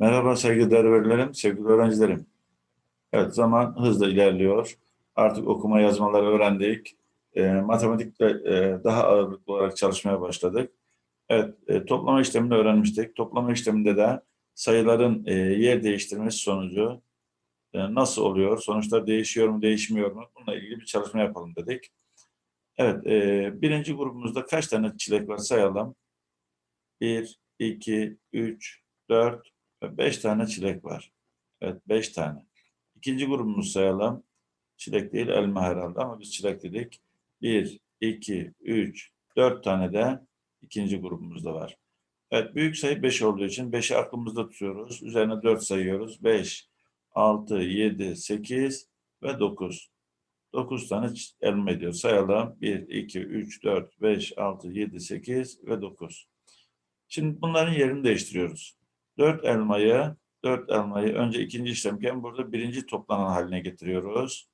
Merhaba sevgili velilerim, sevgili öğrencilerim. Evet, zaman hızla ilerliyor. Artık okuma yazmaları öğrendik. E, matematikte e, daha ağırlıklı olarak çalışmaya başladık. Evet, e, toplama işlemini öğrenmiştik. Toplama işleminde de sayıların e, yer değiştirmesi sonucu e, nasıl oluyor? Sonuçlar değişiyor mu, değişmiyor mu? Bununla ilgili bir çalışma yapalım dedik. Evet, e, birinci grubumuzda kaç tane çilek var sayalım. 1, 2, 3, 4 5 tane çilek var. Evet, 5 tane. İkinci grubumuzu sayalım. Çilek değil, elma herhalde ama biz çilek dedik. 1, 2, 3, 4 tane de ikinci grubumuzda var. Evet, büyük sayı 5 olduğu için 5'i aklımızda tutuyoruz. Üzerine 4 sayıyoruz. 5, 6, 7, 8 ve 9. 9 tane elma ediyor. Sayalım. 1, 2, 3, 4, 5, 6, 7, 8 ve 9. Şimdi bunların yerini değiştiriyoruz. 4 elmayı, 4 elmayı önce ikinci işlemken burada birinci toplanan haline getiriyoruz.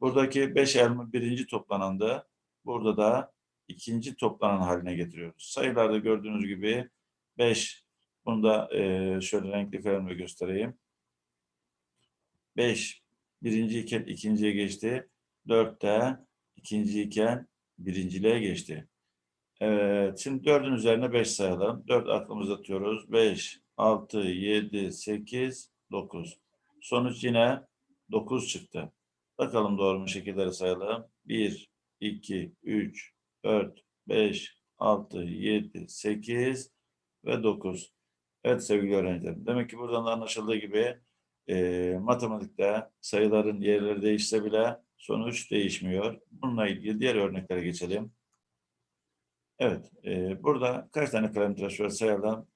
Buradaki 5 elma birinci toplananda burada da ikinci toplanan haline getiriyoruz. Sayılarda gördüğünüz gibi 5, bunu da eee, şöyle renkli kalemle göstereyim. 5 birinci iken ikinciye geçti. 4 de ikinci iken birinciliğe geçti. Evet, şimdi 4'ün üzerine 5 sayalım. 4 aklımızda tutuyoruz. 5, 6, 7, 8, 9. Sonuç yine 9 çıktı. Bakalım doğru mu şekilleri sayalım. 1, 2, 3, 4, 5, 6, 7, 8 ve 9. Evet sevgili öğrencilerim. Demek ki buradan da anlaşıldığı gibi eee, matematikte sayıların yerleri değişse bile sonuç değişmiyor. Bununla ilgili diğer örneklere geçelim. Evet, e, burada kaç tane kalem tıraşı var sayalım.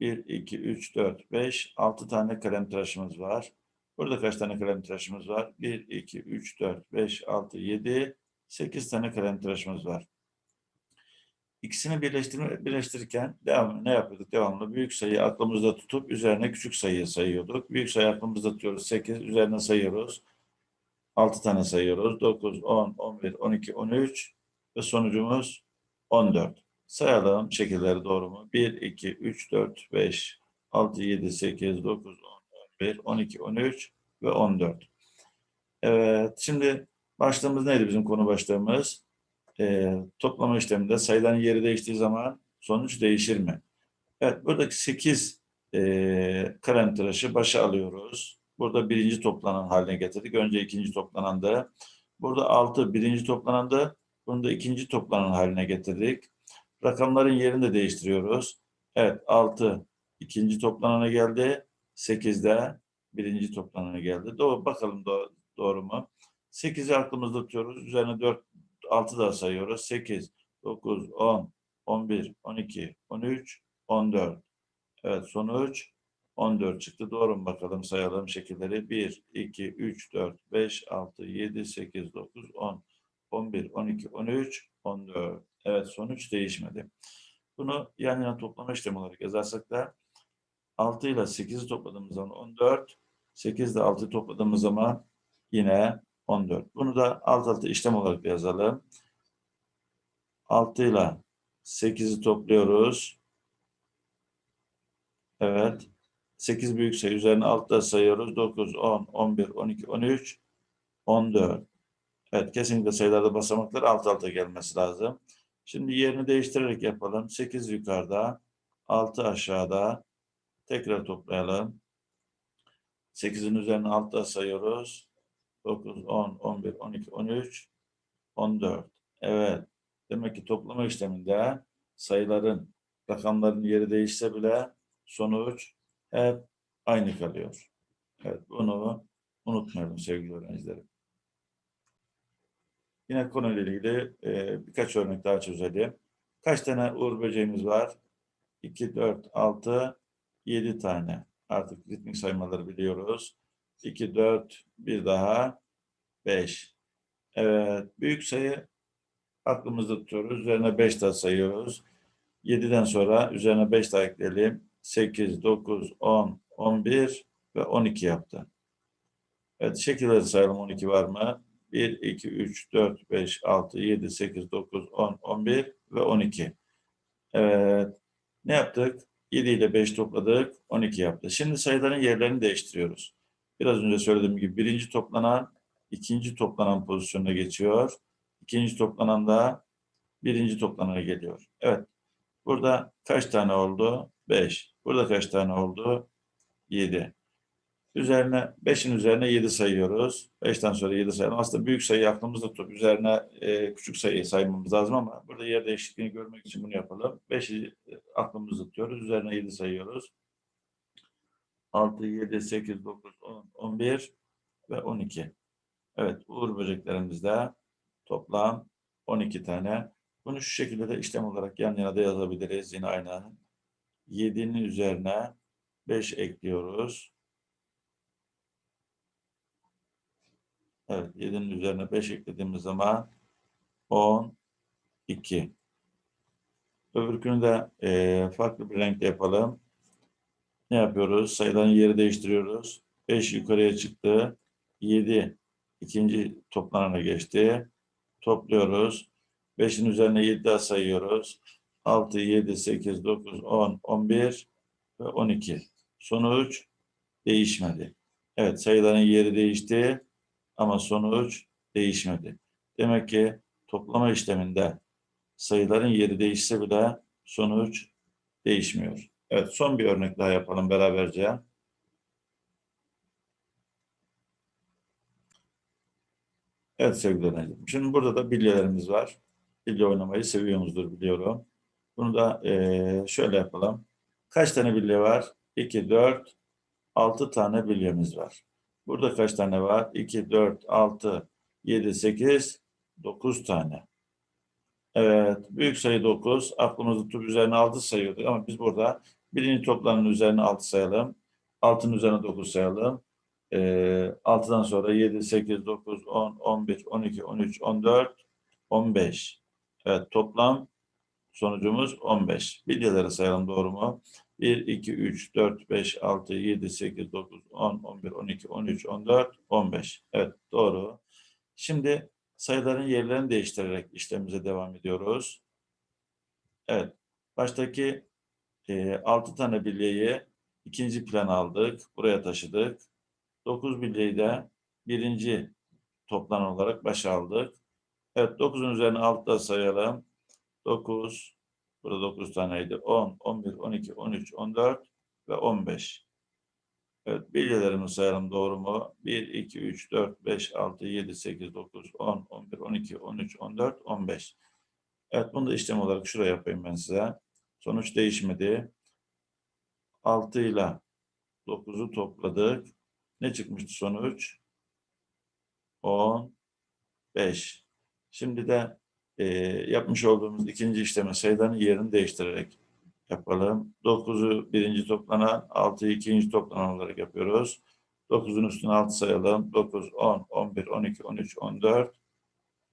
1, 2, 3, 4, 5, 6 tane kalem tıraşımız var. Burada kaç tane kalem tıraşımız var? 1, 2, 3, 4, 5, 6, 7, 8 tane kalem tıraşımız var. İkisini birleştirme, birleştirirken devam, ne yapıyorduk? Devamlı büyük sayıyı aklımızda tutup üzerine küçük sayıyı sayıyorduk. Büyük sayı aklımızda tutuyoruz 8, üzerine sayıyoruz. 6 tane sayıyoruz. 9, 10, 11, 12, 13 ve sonucumuz 14. Sayalım şekilleri doğru mu? 1, 2, 3, 4, 5, 6, 7, 8, 9, 10, 11, 12, 13 ve 14. Evet, şimdi başlığımız neydi bizim konu başlığımız? Ee, toplama işleminde sayıların yeri değiştiği zaman sonuç değişir mi? Evet, buradaki 8 e, kalem tıraşı başa alıyoruz. Burada birinci toplanan haline getirdik. Önce ikinci toplanan da. Burada 6 birinci toplanan da bunu da ikinci toplanan haline getirdik. Rakamların yerini de değiştiriyoruz. Evet 6 ikinci toplanana geldi. 8 de birinci toplanana geldi. Doğru, bakalım do- doğru mu? 8'i aklımızda tutuyoruz. Üzerine 4, 6 daha sayıyoruz. 8, 9, 10, 11, 12, 13, 14. Evet sonuç 14 çıktı. Doğru mu bakalım sayalım şekilleri. 1, 2, 3, 4, 5, 6, 7, 8, 9, 10. 11, 12, 13, 14. Evet sonuç değişmedi. Bunu yan yana toplama işlemi olarak yazarsak da 6 ile 8'i topladığımız zaman 14, 8 ile 6'yı topladığımız zaman yine 14. Bunu da alt alta işlem olarak yazalım. 6 ile 8'i topluyoruz. Evet. 8 büyük sayı üzerine altta sayıyoruz. 9, 10, 11, 12, 13, 14. Evet, kesinlikle sayılarda basamaklar alt alta gelmesi lazım. Şimdi yerini değiştirerek yapalım. 8 yukarıda, 6 aşağıda. Tekrar toplayalım. 8'in üzerine altta sayıyoruz. 9, 10, 11, 12, 13, 14. Evet. Demek ki toplama işleminde sayıların, rakamların yeri değişse bile sonuç hep aynı kalıyor. Evet, bunu unutmayalım sevgili öğrencilerim. Yine konuyla ilgili e, birkaç örnek daha çözelim. Kaç tane uğur böceğimiz var? 2, 4, 6, 7 tane. Artık ritmik saymaları biliyoruz. 2, 4, bir daha 5. Evet, büyük sayı aklımızda tutuyoruz. Üzerine 5 daha sayıyoruz. 7'den sonra üzerine 5 daha ekleyelim. 8, 9, 10, 11 ve 12 yaptı. Evet, şekilleri sayalım 12 var mı? 1, 2, 3, 4, 5, 6, 7, 8, 9, 10, 11 ve 12. Evet. Ne yaptık? 7 ile 5 topladık. 12 yaptı. Şimdi sayıların yerlerini değiştiriyoruz. Biraz önce söylediğim gibi birinci toplanan ikinci toplanan pozisyonuna geçiyor. İkinci toplanan da birinci toplanana geliyor. Evet. Burada kaç tane oldu? 5. Burada kaç tane oldu? 7. Üzerine 5'in üzerine 7 sayıyoruz. 5'ten sonra 7 sayalım. Aslında büyük sayı aklımızda tutup üzerine e, küçük sayıyı saymamız lazım ama burada yer değişikliğini görmek için bunu yapalım. 5'i aklımızda tutuyoruz. Üzerine 7 sayıyoruz. 6, 7, 8, 9, 10, 11 ve 12. Evet, uğur böceklerimizde toplam 12 tane. Bunu şu şekilde de işlem olarak yan yana da yazabiliriz. Yine aynı. 7'nin üzerine 5 ekliyoruz. Evet, 7'nin üzerine 5 eklediğimiz zaman 10, 2. Öbürkünü de e, farklı bir renkte yapalım. Ne yapıyoruz? Sayıların yeri değiştiriyoruz. 5 yukarıya çıktı. 7 ikinci toplanana geçti. Topluyoruz. 5'in üzerine 7 daha sayıyoruz. 6, 7, 8, 9, 10, 11 ve 12. Sonuç değişmedi. Evet sayıların yeri değişti ama sonuç değişmedi. Demek ki toplama işleminde sayıların yeri değişse bile sonuç değişmiyor. Evet son bir örnek daha yapalım beraberce. Evet sevgili öğrencilerim. Şimdi burada da bilyelerimiz var. Bilye oynamayı seviyorsunuzdur biliyorum. Bunu da eee, şöyle yapalım. Kaç tane bilye var? 2, 4, 6 tane bilyemiz var. Burada kaç tane var? 2, 4, 6, 7, 8, 9 tane. Evet, büyük sayı 9. Aklımızda tutup üzerine 6 sayıyorduk ama biz burada birinci toplamın üzerine 6 sayalım. 6'nın üzerine 9 sayalım. Ee, 6'dan sonra 7, 8, 9, 10, 11, 12, 13, 14, 15. Evet, toplam sonucumuz 15. Bilyeleri sayalım doğru mu? 1, 2, 3, 4, 5, 6, 7, 8, 9, 10, 11, 12, 13, 14, 15. Evet, doğru. Şimdi sayıların yerlerini değiştirerek işlemimize devam ediyoruz. Evet, baştaki e, 6 tane bilyeyi ikinci plana aldık, buraya taşıdık. 9 bilyeyi de birinci toplam olarak başa aldık. Evet, 9'un üzerine 6 da sayalım. 9, burada 9 taneydi. 10, 11, 12, 13, 14 ve 15. Evet, bilyelerimizi sayalım doğru mu? 1, 2, 3, 4, 5, 6, 7, 8, 9, 10, 11, 12, 13, 14, 15. Evet, bunu da işlem olarak şuraya yapayım ben size. Sonuç değişmedi. 6 ile 9'u topladık. Ne çıkmıştı sonuç? 10, 5. Şimdi de e, yapmış olduğumuz ikinci işleme sayıların yerini değiştirerek yapalım. 9'u birinci toplanan, 6'yı ikinci toplanan olarak yapıyoruz. 9'un üstüne 6 sayalım. 9, 10, 11, 12, 13, 14,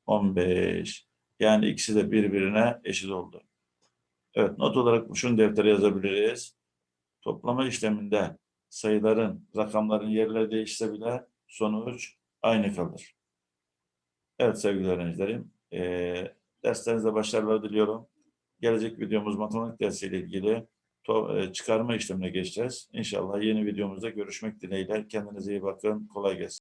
15. Yani ikisi de birbirine eşit oldu. Evet, not olarak şunu deftere yazabiliriz. Toplama işleminde sayıların, rakamların yerleri değişse bile sonuç aynı kalır. Evet sevgili öğrencilerim, eee derslerinizde başarılar diliyorum. Gelecek videomuz matematik dersiyle ilgili e, çıkarma işlemine geçeceğiz. İnşallah yeni videomuzda görüşmek dileğiyle. Kendinize iyi bakın. Kolay gelsin.